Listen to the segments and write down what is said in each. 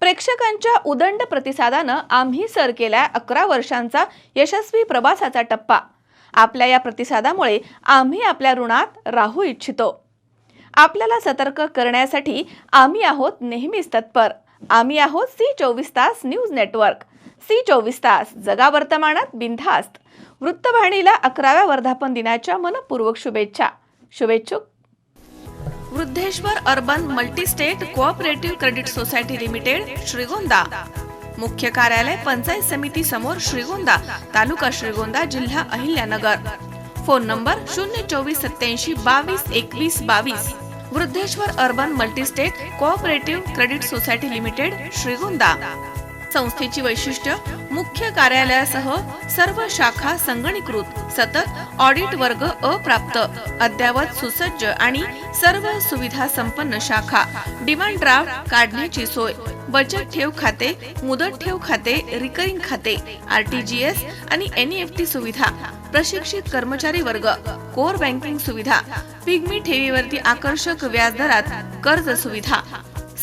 प्रेक्षकांच्या उदंड प्रतिसादानं आम्ही सर केलाय अकरा वर्षांचा यशस्वी प्रवासाचा टप्पा. आपल्या या प्रतिसादामुळे आम्ही आपल्या ऋणात राहू इच्छितो. आपल्याला सतर्क करण्यासाठी आम्ही आहोत नेहमीच तत्पर. आम्ही आहोत सी चोवीस तास न्यूज नेटवर्क. सी चोवीस तास जगा वर्तमानात बिनधास्त. वृत्तवाहिनीला अकराव्या वर्धापन दिनाच्या मनपूर्वक शुभेच्छा. शुभेच्छुक. Vriddheshwar urban multistate cooperative credit society limited Shrigonda. मुख्य कार्यालय पंचायत समिती समोर श्रीगोंदा तालुका श्रीगोंदा जिल्हा अहिल्यानगर. फोन नंबर शून्य चोवीस सत्याऐंशी बावीस एकवीस बावीस. Vriddheshwar urban multistate cooperative credit society limited Shrigonda. संस्थेची वैशिष्ट्य मुख्य कार्यालयासह सर्व शाखा संगणीकृत सतत ऑडिट वर्ग अप्राप्त अद्ययावत सुसज्ज आणि सर्व सुविधा संपन्न शाखा डिमांड ड्राफ्ट काढण्याची सोय बचत ठेव खाते मुदत ठेव खाते रिकरिंग खाते आरटीजीएस आणि एनईएफटी सुविधा प्रशिक्षित कर्मचारी वर्ग कोर बँकिंग सुविधा पिग्मी ठेवीवरती आकर्षक व्याजदरात कर्ज सुविधा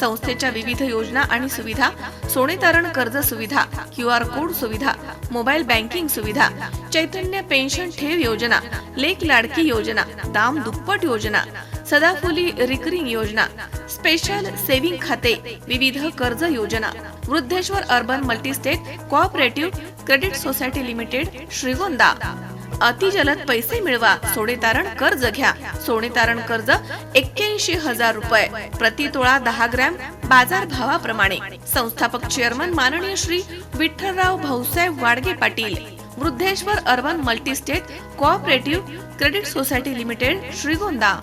संस्थेच्या विविध योजना आणि सुविधा सोने तारण कर्ज सुविधा क्यू आर कोड सुविधा मोबाईल बँकिंग सुविधा चैतन्य पेन्शन ठेव योजना लेख लाडकी योजना दाम दुप्पट योजना सदाफुली रिकरिंग योजना स्पेशल सेव्हिंग खाते विविध कर्ज योजना Vriddheshwar urban multistate cooperative credit society limited Shrigonda. अतिजलद पैसे मिळवा सोने तारण कर्ज घ्या. सोने तारण कर्ज एक ऐंशी हजार रुपये. प्रति तोळा दहा ग्रॅम बाजार भावाप्रमाणे. संस्थापक चेअरमन माननीय Shri Vitthalrao Bhausaheb Wadge Patil Vriddheshwar urban multistate cooperative credit society limited Shrigonda.